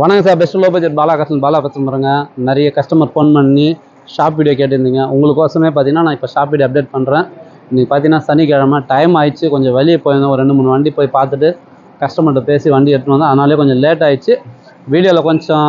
வணக்கம் sir best low budget Bala கஸ்டன் Bala பேசுகிறேங்க நிறைய கஸ்டமர் ஃபோன் பண்ணி ஷாப் வீடியோ கேட்டிருந்தீங்க. உங்களுக்கோசமே பார்த்தீங்கன்னா நான் இப்போ ஷாப் வீடியோ அப்டேட் பண்ணுறேன் இன்றைக்கி பார்த்தீங்கன்னா சனிக்கிழமை. டைம் ஆயிடுச்சு. கொஞ்சம் வெளியே போயிருந்தோம் ஒரு ரெண்டு மூணு வண்டி போய் பார்த்துட்டு கஸ்டமர்கிட்ட பேசி வண்டி எடுத்துன்னு வந்தேன். அதனாலே கொஞ்சம் லேட் ஆயிடுச்சு. வீடியோவில் கொஞ்சம்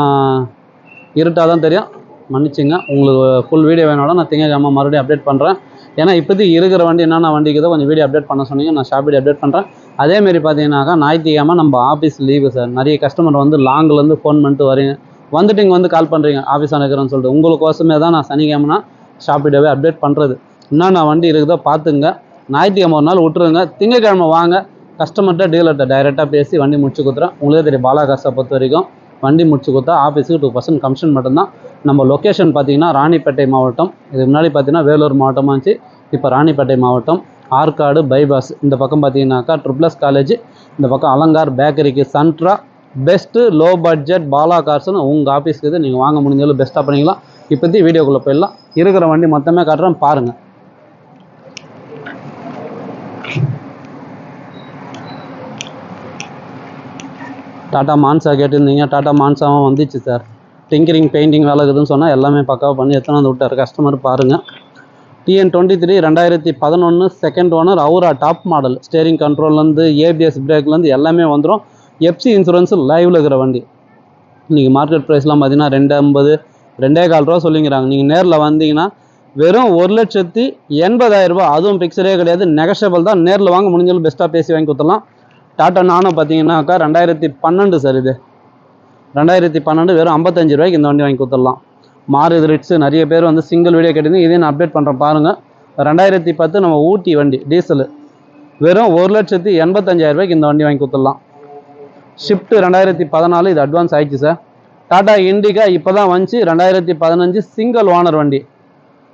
இருட்டாக தான் தெரியும். மன்னிச்சுங்க. உங்களுக்கு ஃபுல் வீடியோ வேணாலும் நான் திங்கக்கிழமை மறுபடியும் அப்டேட் பண்ணுறேன் ஏன்னா இப்போதைக்கு இருக்கிற வண்டி என்னென்ன வண்டிக்குதோ கொஞ்சம் வீடியோ அப்டேட் பண்ண சொன்னீங்க. நான் ஷாப் வீடியோ அப்டேட் பண்ணுறேன் அதேமாரி பார்த்தீங்கன்னாக்கா ஞாயிற்றுக்கிழமை நம்ம ஆஃபீஸ் லீவு சார் நிறைய கஸ்டமர் வந்து லாங்லேருந்து ஃபோன் பண்ணிட்டு வரீங்க வந்துட்டு இங்கே வந்து கால் பண்ணுறீங்க ஆஃபீஸ் இருக்கிறேன்னு சொல்லிட்டு. உங்களுக்கோசமே தான் நான் சனிக்கிழமைனா ஷாப் வீடியோவே அப்டேட் பண்ணுறது என்னென்ன வண்டி இருக்குதோ பார்த்துங்க ஞாயிற்றுக்கிழமை ஒரு நாள் விட்டுருங்க. திங்கக்கிழமை வாங்க. கஸ்டமர்கிட்ட டீலர்கிட்ட டைரெக்டாக பேசி வண்டி முடிச்சு கொடுத்துறேன். உங்களுக்கே தெரியும் பாலாகாசை பொறுத்த வரைக்கும் வண்டி முடிச்சு கொடுத்தா ஆஃபீஸுக்கு டூ பர்சன்ட் கமிஷன் மட்டும்தான். நம்ம லொக்கேஷன் பார்த்தீங்கன்னா ராணிப்பேட்டை மாவட்டம். இதுக்கு முன்னாடி பார்த்தீங்கன்னா வேலூர் மாவட்டமாக இருந்துச்சு. இப்போ ராணிப்பேட்டை மாவட்டம். ஆற்காடு பைபாஸ். இந்த பக்கம் பார்த்தீங்கன்னாக்கா ட்ரிப்ளஸ் காலேஜ் இந்த பக்கம் அலங்கார் பேக்கரிக்கு சன்ட்ரா பெஸ்ட்டு லோ பட்ஜெட் பாலா கார்ஸ்னு உங்கள் ஆஃபீஸ்க்கு இது நீங்கள் வாங்க முடிஞ்சாலும் பெஸ்ட்டாக பண்ணிக்கலாம். இப்போத்தி வீடியோக்குள்ளே போயிடலாம். இருக்கிற வண்டி மொத்தமே காட்டுறேன் பாருங்கள் டாட்டா மான்சா கேட்டிருந்தீங்க டாட்டா மான்சாவும் வந்துச்சு சார். டிங்கரிங் பெயிண்டிங் வேலை இருக்குதுன்னு சொன்னால் எல்லாமே பக்காவாக பண்ணி எத்தனை வந்து விட்டார் கஸ்டமர் பாருங்கள் டிஎன் டுவெண்ட்டி த்ரீ ரெண்டாயிரத்தி பதினொன்று second owner Aura top model steering கண்ட்ரோல்லேருந்து ABS பிரேக்லேருந்து எல்லாமே வந்துடும் எஃப்சி இன்சூரன்ஸு லைவில் இருக்கிற வண்டி. நீங்கள் மார்க்கெட் ப்ரைஸ்லாம் பார்த்தீங்கன்னா ரெண்டு ஐம்பது ரெண்டே கால் ரூபா சொல்லிங்கிறாங்க. நீங்கள் நேரில் வந்தீங்கன்னா வெறும் ஒரு லட்சத்தி எண்பதாயிரரூபா அதுவும் பிக்சரே கிடையாது. நெகஷபிள் தான். நேரில் வாங்க முடிஞ்சாலும் பெஸ்ட்டாக பேசி வாங்கி கொடுத்துடலாம். டாட்டா நானோ பார்த்தீங்கன்னாக்கா ரெண்டாயிரத்தி பன்னெண்டு சார் இது. ரெண்டாயிரத்தி பன்னெண்டு வெறும் ஐம்பத்தஞ்சு ரூபாய்க்கு இந்த வண்டி வாங்கி கொடுத்துடலாம். மாறுது ரிட்ஸு நிறைய பேர் வந்து சிங்கிள் வீடியோ கேட்டிருந்தீங்க இதையும் நான் அப்டேட் பண்ணுறேன் பாருங்கள் ரெண்டாயிரத்தி பத்து நம்ம ஊட்டி வண்டி டீசலு வெறும் ஒரு லட்சத்தி எண்பத்தஞ்சாயிரம் ரூபாய்க்கு இந்த வண்டி வாங்கி கொடுத்துடலாம். ஷிஃப்ட்டு ரெண்டாயிரத்தி பதினாலு இது அட்வான்ஸ் ஆயிடுச்சு சார் டாடா இண்டிகா இப்போ தான் வந்துச்சு ரெண்டாயிரத்தி பதினஞ்சு சிங்கிள் ஓனர் வண்டி.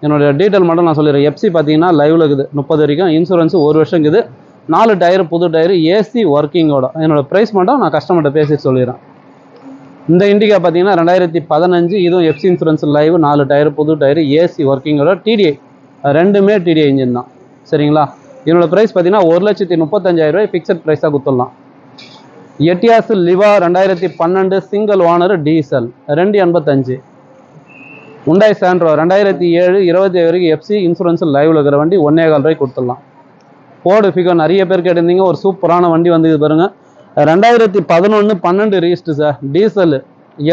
என்னோட டீட்டெயில் மட்டும் நான் சொல்லிடுறேன். எஃப்சி பார்த்தீங்கன்னா லைவில் இருக்குது முப்பது வரைக்கும். இன்சூரன்ஸ் ஒரு வருஷம் இருக்குது. நாலு டயர் புது டயர் ஏசி ஒர்க்கிங்கோட என்னோடய ப்ரைஸ் மட்டும் நான் கஸ்டமர்கிட்ட பேசி சொல்லிடுறேன். இந்த இண்டிகா பார்த்தீங்கன்னா ரெண்டாயிரத்தி பதினஞ்சு இதுவும் எஃப்சி இன்சூரன்ஸ் லைவ் நாலு டயர் புது டயர் ஏசி ஒர்க்கிங்கோட டிடிஐ ரெண்டுமே டிடிஐ இன்ஜின் தான். சரிங்களா? இதனோட ப்ரைஸ் பார்த்தீங்கன்னா ஒரு லட்சத்தி முப்பத்தஞ்சாயிரம் ரூபாய் ஃபிக்ஸட் ப்ரைஸாக கொடுத்துடலாம். எட்டியாஸ் லிவா ரெண்டாயிரத்தி பன்னெண்டு சிங்கிள் ஓனர் டீசல் ரெண்டு எண்பத்தஞ்சு. உண்டாய் சாண்ட்ரோ ரெண்டாயிரத்தி ஏழு இருபத்தி வரைக்கும் எஃப்சி இன்சூரன்ஸ் லைவ்ல இருக்கிற வண்டி ஒன்னே கால் ரூபாய் கொடுத்துடலாம். ஃபோர்டு ஃபிகோ நிறைய பேர் கேட்டிருந்தீங்க ஒரு சூப்பரான வண்டி வந்து இது பாருங்கள் ரெண்டாயிரத்தி பதினொன்று பன்னெண்டு ரீஸ்ட்டு சார் டீசல்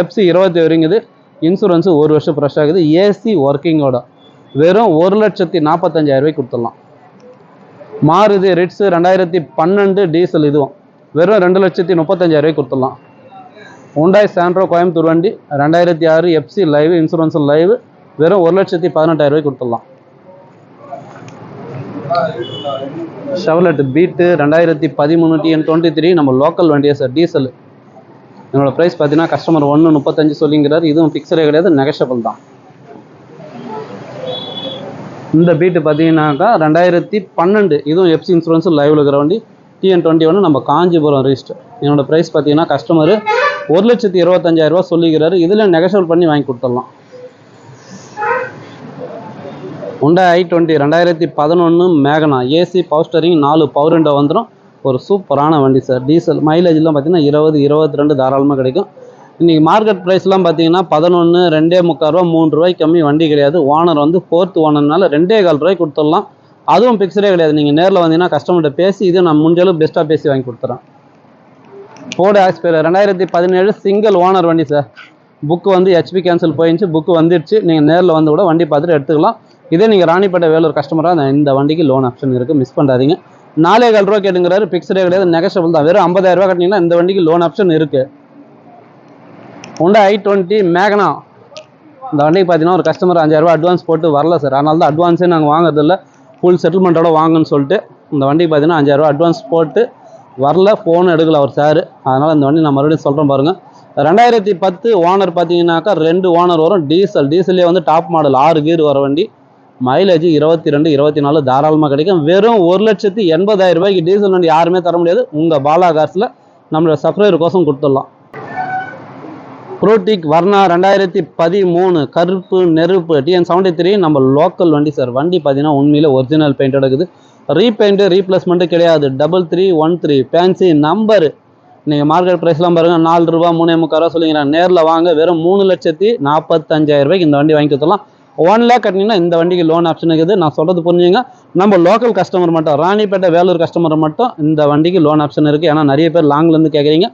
எஃப்சி இருபத்தி வரைங்குது இன்சூரன்ஸு ஒரு வருஷம் ஃப்ரெஷ் ஆகுது. ஏசி ஒர்க்கிங்கோட வெறும் ஒரு லட்சத்தி நாற்பத்தஞ்சாயிரம் ரூபாய்க்கு கொடுத்துடலாம். மாருதி ரிட்ஸு ரெண்டாயிரத்தி பன்னெண்டு டீசல் இதுவும். வெறும் ரெண்டு லட்சத்தி முப்பத்தஞ்சாயிரரூபாய்க்கு கொடுத்துடலாம். உண்டாய் சாண்ட்ரோ கோயம்புத்தூர் வண்டி. ரெண்டாயிரத்தி ஆறு எஃப்சி லைவ் இன்சூரன்ஸ் லைவ் வெறும் ஒரு லட்சத்தி பதினெட்டாயிரரூபாய்க்கு கொடுத்துடலாம். ஷெவலெட் பீட்டு ரெண்டாயிரத்தி பதிமூணு டிஎன் டுவெண்ட்டி த்ரீ நம்ம லோக்கல் வண்டியா சார் டீசல் என்னோட ப்ரைஸ் பார்த்தீங்கன்னா கஸ்டமர் ஒன்று முப்பத்தஞ்சு சொல்லிங்கிறார். இதுவும் ஃபிக்ஸரே கிடையாது நெகஷபிள் தான். இந்த பீட்டு பார்த்தீங்கன்னாக்கா ரெண்டாயிரத்தி பன்னெண்டு. இதுவும் எஃப்சி இன்சூரன்ஸும் லைவில் இருக்கிற வண்டி. டிஎன் டுவெண்ட்டி ஒன்று நம்ம காஞ்சிபுரம் ரிஜிஸ்டர் என்னோட ப்ரைஸ் பார்த்தீங்கன்னா கஸ்டமர் ஒரு லட்சத்தி இருபத்தஞ்சாயிரரூபா சொல்லிக்கிறாரு. இதில் நெகஷபிள் பண்ணி வாங்கி கொடுத்துடலாம். உண்டா ஐ டுவெண்ட்டி ரெண்டாயிரத்தி பதினொன்று மேகனா ஏசி பவர் ஸ்டரிங் நாலு பவர் விண்டோ வந்துடும் ஒரு சூப்பரான வண்டி சார் டீசல் மைலேஜ்லாம் பார்த்தீங்கன்னா இருபது இருபத்தி ரெண்டு தாராளமாக கிடைக்கும் இன்றைக்கி மார்க்கெட் ப்ரைஸ்லாம் பார்த்தீங்கன்னா பதினொன்று ரெண்டே முக்கால் ரூபா மூணு ரூபாய்க்கு கம்மி வண்டி கிடையாது. ஓனர் வந்து ஃபோர்த் ஓனர்னால ரெண்டே கால் ரூபாய்க்கு கொடுத்துடலாம். அதுவும் பிக்சரே கிடையாது. நீங்கள் நேரில் வந்தீங்கன்னா கஸ்டமர்கிட்ட பேசி இது நான் முடிஞ்சளவு பெஸ்ட்டாக பேசி வாங்கி கொடுத்துறேன். ஃபோர்டு ஆக்ஸ்பயர் ரெண்டாயிரத்தி பதினேழு சிங்கிள் ஓனர் வண்டி சார் புக்கு வந்து ஹெச்பி கேன்சல் போயிடுச்சு புக்கு வந்துடுச்சு நீங்கள் நேரில் வந்து கூட வண்டி பார்த்துட்டு எடுத்துக்கலாம். இதே நீங்கள் ராணிப்பேட்டை வேலூர் கஸ்டமராக இந்த வண்டிக்கு லோன் ஆப்ஷன் இருக்குது மிஸ் பண்ணாதீங்க. நாலே கால் ரூபா கேட்டுங்கிறாரு. பிக்சரே கிடையாது. நெகஷபிள் தான். வெறும் ஐம்பதாயிரம் ரூபா கட்டினீங்கன்னா இந்த வண்டிக்கு லோன் ஆப்ஷன் இருக்குது உண்டா ஐ டுவெண்ட்டி மேகனா இந்த வண்டிக்கு பார்த்தீங்கன்னா ஒரு கஸ்டமர் அஞ்சாயிரரூபா அட்வான்ஸ் போட்டு வரல சார் அதனால தான் அட்வான்ஸே நாங்கள் வாங்குறதில்ல. ஃபுல் செட்டில்மெண்ட்டோட வாங்கன்னு சொல்லிட்டு இந்த வண்டிக்கு பார்த்தீங்கன்னா அஞ்சாயிரரூபா அட்வான்ஸ் போட்டு வரல. ஃபோன் எடுக்கல அவர் சார் அதனால் இந்த வண்டி நான் மறுபடியும் சொல்கிறேன் பாருங்கள் ரெண்டாயிரத்தி பத்து ஓனர் பார்த்தீங்கன்னாக்கா ரெண்டு ஓனர் வரும். டீசல் டீசல்லே வந்து டாப் மாடல் ஆறு கீர் வர வண்டி. மைலேஜ் இருபத்தி ரெண்டு இருபத்தி நாலு தாராளமாக கிடைக்கும். வெறும் ஒரு லட்சத்தி எண்பதாயிரம் ரூபாய்க்கு டீசல் வண்டி யாருமே தர முடியாது. உங்கள் பாலா காசில் நம்மளோட சப்ஸ்கிரைபர் கோசம் கொடுத்துடலாம். ப்ரோட்டிக் வர்ணா ரெண்டாயிரத்தி பதிமூணு கருப்பு நெருப்பு டிஎன் செவன்டி த்ரீ நம்ம லோக்கல் வண்டி சார் வண்டி பார்த்தீங்கன்னா உண்மையில் ஒரிஜினல் பெயிண்ட் எடுக்குது. ரீபெயிண்ட்டு ரீப்ளேஸ்மெண்ட்டு கிடையாது. Double three one three fancy number நீங்கள் மார்க்கெட் ப்ரைஸ்லாம் பாருங்கள் நாலு ரூபா மூணே முக்கால் ரூபா சொல்லிங்கிறேன் நேரில் வாங்க. வெறும் மூணு லட்சத்தி நாற்பத்தஞ்சாயிரம் ரூபாய்க்கு இந்த வண்டி வாங்கி கொடுத்துடலாம். ஒன் லேக் கட்டினீங்கன்னா இந்த வண்டிக்கு லோன் ஆப்ஷன் இருக்குது. நான் சொல்கிறது புரிஞ்சுங்க. நம்ம லோக்கல் கஸ்டமர் மட்டும் ராணிப்பேட்டை வேலூர் கஸ்டமர் மட்டும் இந்த வண்டிக்கு லோன் ஆப்ஷன் இருக்குது ஏன்னா நிறைய பேர் லாங்லேருந்து கேட்குறீங்க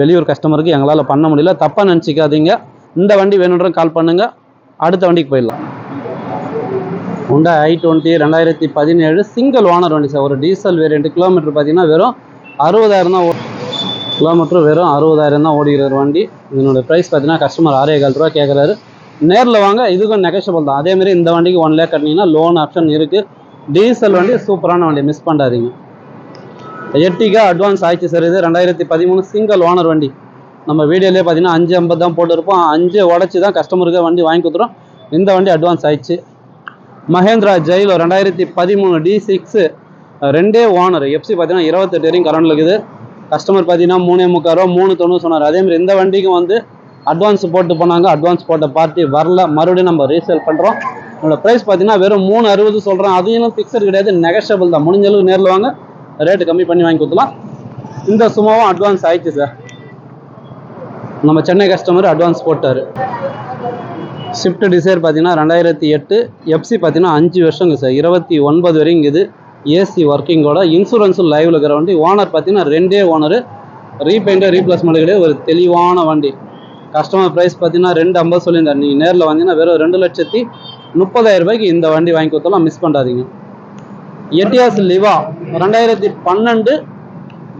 வெளியூர் கஸ்டமருக்கு எங்களால் பண்ண முடியல. தப்பாக நினச்சிக்காதீங்க. இந்த வண்டி வேணுன்ற கால் பண்ணுங்கள் அடுத்த வண்டிக்கு போயிடலாம். ஹுண்டா ஐ டுவெண்ட்டி ரெண்டாயிரத்தி பதினேழு சிங்கிள் ஓனர் வண்டி சார். ஒரு டீசல் வேரியண்ட் கிலோமீட்டர் பார்த்தீங்கன்னா வெறும் அறுபதாயிரம் தான் கிலோமீட்டர் வெறும் அறுபதாயிரம் தான் ஓடுகிற வண்டி. இதனோட ப்ரைஸ் பார்த்தீங்கன்னா கஸ்டமர் ஆறே கால் ரூபா கேட்குறாரு நேரில் வாங்க இதுக்கும் நெகஷபிள் தான். அதேமாரி இந்த வண்டிக்கு ஒன் லேக் கட்டினீங்கன்னா லோன் ஆப்ஷன் இருக்குது டீசல் வண்டி சூப்பரான வண்டி மிஸ் பண்ணாதீங்க. எட்டிக்கா அட்வான்ஸ் ஆயிடுச்சு சார் இது. ரெண்டாயிரத்தி பதிமூணு சிங்கிள் ஓனர் வண்டி. நம்ம வீடியோலேயே பார்த்தீங்கன்னா அஞ்சு ஐம்பது தான் போட்டிருப்போம். அஞ்சு உடச்சி தான் கஸ்டமருக்கு வண்டி வாங்கி கொடுத்துரும் இந்த வண்டி அட்வான்ஸ் ஆயிடுச்சு. மஹேந்திரா ஜெயிலோ ரெண்டாயிரத்தி பதிமூணு டி சிக்ஸு ரெண்டே ஓனர் எஃப்சி பார்த்தீங்கன்னா இருபத்தெட்டு வரையும் கரண்ட் இருக்குது. கஸ்டமர் பார்த்தீங்கன்னா மூணே முக்கால் ரூபா மூணு தொண்ணூறு சொன்னார். அதேமாதிரி இந்த வண்டிக்கும் வந்து அட்வான்ஸ் போட்டு போனாங்க அட்வான்ஸ் போட்ட பார்ட்டி வரல. மறுபடியும் நம்ம ரீசேல் பண்ணுறோம் இதோட ப்ரைஸ் பார்த்தீங்கன்னா வெறும் மூணு அறுபது சொல்கிறேன் அதையும் ஃபிக்ஸர் கிடையாது நெகஷபிள் தான். முடிஞ்ச அளவுக்கு நேரில் வாங்க. ரேட்டு கம்மி பண்ணி வாங்கி கொடுத்துலாம் இந்த சும்மாவும் அட்வான்ஸ் ஆயிடுச்சு சார் நம்ம சென்னை கஸ்டமர் அட்வான்ஸ் போட்டார். ஷிஃப்ட் டிசைர் பார்த்தீங்கன்னா ரெண்டாயிரத்தி எட்டு. எஃப்சி பார்த்தீங்கன்னா அஞ்சு வருஷங்க சார் இருபத்தி ஒன்பது வரைக்கும் இது ஏசி ஒர்க்கிங்கோட இன்சூரன்ஸும் லைவில் இருக்கிற வண்டி. ஓனர் பார்த்தீங்கன்னா ரெண்டே ஓனரு ரீபெயிண்டே ரீப்ளேஸ்மெண்ட் கிடையாது. ஒரு தெளிவான வண்டி. கஸ்டமர் ப்ரைஸ் பார்த்தீங்கன்னா ரெண்டு ஐம்பது சொல்லியிருந்தார். நீங்கள் நேரில் வந்தீங்கன்னா வெறும் ரெண்டு லட்சத்தி முப்பதாயிரம் ரூபாய்க்கு இந்த வண்டி வாங்கி கொடுத்தாலும் மிஸ் பண்ணாதீங்க. எட்டியாஸ் லிவா ரெண்டாயிரத்தி பன்னெண்டு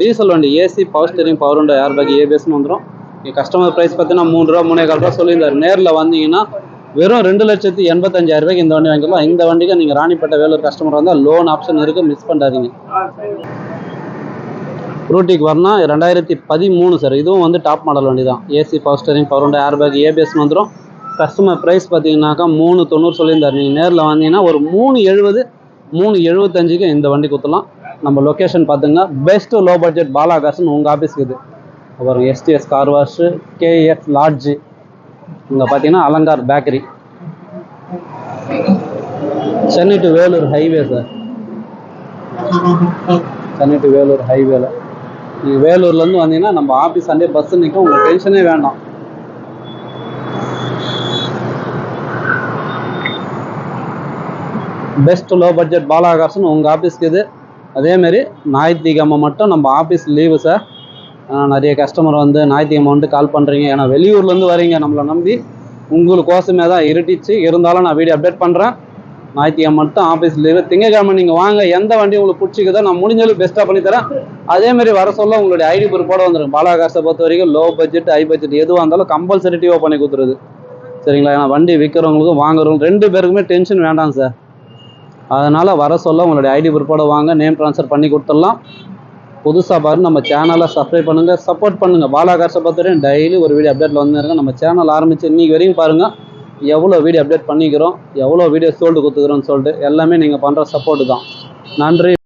டீசல் வண்டி AC power steering power window air bag ஏபிஎஸ்னு வந்துடும் நீங்கள் கஸ்டமர் ப்ரைஸ் பார்த்தீங்கன்னா மூணு ரூபா மூணே கால் ரூபா சொல்லியிருந்தார். நேரில் வந்தீங்கன்னா வெறும் ரெண்டு லட்சத்தி எண்பத்தஞ்சாயிரம் ரூபாய்க்கு இந்த வண்டி வாங்கிக்கலாம் இந்த வண்டிக்கு நீங்கள் ராணிப்பேட்டை வேலூர் கஸ்டமர் வந்தால் லோன் ஆப்ஷன் இருக்குது மிஸ் பண்ணாதீங்க. ரூட்டிக்கு வரணும் ரெண்டாயிரத்தி பதிமூணு சார். இதுவும் வந்து டாப் மாடல் வண்டி தான் AC power power window air bag ABS வந்துடும் கஸ்டமர் ப்ரைஸ் பார்த்தீங்கன்னாக்கா மூணு தொண்ணூறு சொல்லியிருந்தார். நீங்கள் நேரில் வந்தீங்கன்னா ஒரு மூணு எழுபது மூணு எழுபத்தஞ்சுக்கு இந்த வண்டி கொடுத்துலாம் நம்ம லொக்கேஷன் பார்த்துங்க. பெஸ்ட் லோ பட்ஜெட் பாலாகாசன் உங்கள் ஆஃபீஸ்க்கு இது. அப்புறம் STS car wash KF lodge இங்கே பார்த்தீங்கன்னா Alangar bakery Chennai to Vellore highway sir. Chennai to Vellore ஹைவேல நீங்கள் வேலூர்லேருந்து வந்தீங்கன்னா நம்ம ஆஃபீஸ் சண்டே பஸ் நிற்கும் உங்களுக்கு டென்ஷனே வேண்டாம். பெஸ்ட் லோ பட்ஜெட் பாலாகாசன் உங்கள் ஆஃபீஸ்க்கு இது. அதேமாரி ஞாயிற்றுக்கிழமை மட்டும் நம்ம ஆஃபீஸ் லீவு சார் நிறைய கஸ்டமர் வந்து ஞாயிற்றுக்கிழமை வந்துட்டு கால் பண்ணுறீங்க ஏன்னா வெளியூர்லேருந்து வரீங்க நம்மளை நம்பி. உங்களுக்கோசமே தான் இருட்டிச்சு இருந்தாலும் நான் வீடியோ அப்டேட் பண்ணுறேன் ஞாயிற்றுக்கிழமை மட்டும் ஆஃபீஸ் லீவு திங்கக்கிழமை நீங்கள் வாங்க. எந்த வண்டி உங்களுக்கு பிடிச்சிக்குதோ நான் முடிஞ்ச அளவுக்கு பெஸ்ட்டாக பண்ணித்தரேன். அதேமாரி வர சொல்ல உங்களுடைய ஐடி பொறுப்போட வந்துடும் பாலாகாசை பொறுத்த வரைக்கும் லோ பட்ஜெட் ஹை பட்ஜெட் எதுவாக இருந்தாலும் கம்பல்சரிட்டிவாக பண்ணி கொடுத்துருது. சரிங்களா? ஏன்னா வண்டி விற்கிறவங்களுக்கும் வாங்குறவங்க ரெண்டு பேருக்குமே டென்ஷன் வேண்டாம் சார் அதனால் வர சொல்ல உங்களுடைய ஐடி பொறுப்போட வாங்க நேம் ட்ரான்ஸ்ஃபர் பண்ணி கொடுத்துடலாம். புதுசாக பாருங்க நம்ம சேனலை சப்ஸ்கிரைப் பண்ணுங்கள் சப்போர்ட் பண்ணுங்கள் பாலாகாசை பொறுத்தவரையும் டெய்லி ஒரு வீடியோ அப்டேட்டில் வந்துருங்க. நம்ம சேனல் ஆரம்பித்து இன்றைக்கி வரையும் பாருங்கள் எவ்வளோ வீடியோ அப்டேட் பண்ணிக்கிறோம் எவ்வளோ வீடியோ சோல்டு கொடுத்துக்கிறோன்னு சொல்லிட்டு எல்லாமே நீங்கள் பண்ணுற சப்போர்ட்டு தான். நன்றி.